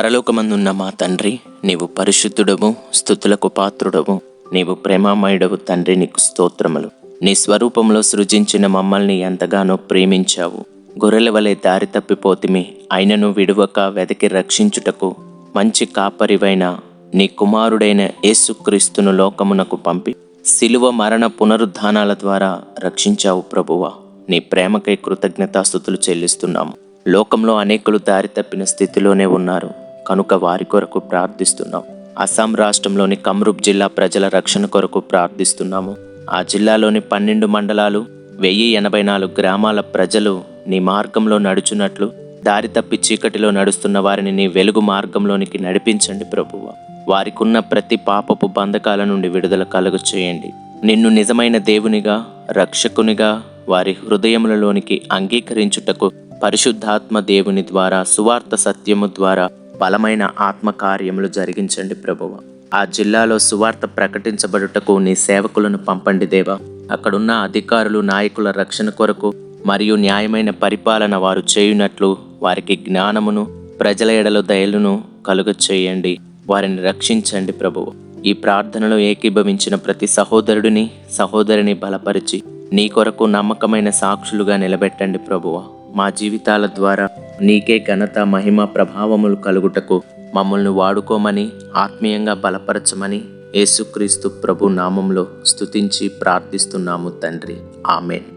పరలోకమందున్న మా తండ్రి నీవు పరిశుద్ధుడవు స్థుతులకు పాత్రుడవు. నీవు ప్రేమామయుడవు తండ్రి నీకు స్తోత్రములు. నీ స్వరూపంలో సృజించిన మమ్మల్ని ఎంతగానో ప్రేమించావు. గొర్రెల వలె దారి తప్పిపోతిమి అయినను విడువక వెదకి రక్షించుటకు మంచి కాపరివైన నీ కుమారుడైన యేసుక్రీస్తును లోకమునకు పంపి శిలువ మరణ పునరుద్ధానాల ద్వారా రక్షించావు ప్రభువా. నీ ప్రేమకై కృతజ్ఞతాస్థుతులు చెల్లిస్తున్నాము. లోకంలో అనేకులు దారి తప్పిన స్థితిలోనే ఉన్నారు. కనుక వారి కొరకు ప్రార్థిస్తున్నాం. అస్సాం రాష్ట్రంలోని కమ్రూప్ జిల్లా ప్రజల రక్షణ కొరకు ప్రార్థిస్తున్నాము. ఆ జిల్లాలోని పన్నెండు మండలాలు వెయ్యి ఎనభై నాలుగు గ్రామాల ప్రజలు నీ మార్గంలో నడుచున్నట్లు దారి తప్పి చీకటిలో నడుస్తున్న వారిని నీ వెలుగు మార్గంలోనికి నడిపించండి ప్రభువ. వారికున్న ప్రతి పాపపు బంధకాల నుండి విడుదల కలుగు చేయండి. నిన్ను నిజమైన దేవునిగా రక్షకునిగా వారి హృదయములలోనికి అంగీకరించుటకు పరిశుద్ధాత్మ దేవుని ద్వారా సువార్త సత్యము ద్వారా బలమైన ఆత్మకార్యములు జరిగించండి ప్రభువ. ఆ జిల్లాలో సువార్త ప్రకటించబడుటకు నీ సేవకులను పంపండి దేవా. అక్కడున్న అధికారులు నాయకుల రక్షణ కొరకు మరియు న్యాయమైన పరిపాలన వారు చేయునట్లు వారికి జ్ఞానమును ప్రజల ఎడల దయలును కలుగ చేయండి. వారిని రక్షించండి ప్రభువు. ఈ ప్రార్థనలో ఏకీభవించిన ప్రతి సహోదరుడిని సహోదరిని బలపరిచి నీ కొరకు నమ్మకమైన సాక్షులుగా నిలబెట్టండి ప్రభువ. మా జీవితాల ద్వారా నీకే ఘనత మహిమ ప్రభావములు కలుగుటకు మమ్మల్ని వాడుకోమని ఆత్మీయంగా బలపరచమని యేసుక్రీస్తు ప్రభు నామంలో స్తుతించి ప్రార్థిస్తున్నాము తండ్రి. ఆమెన్.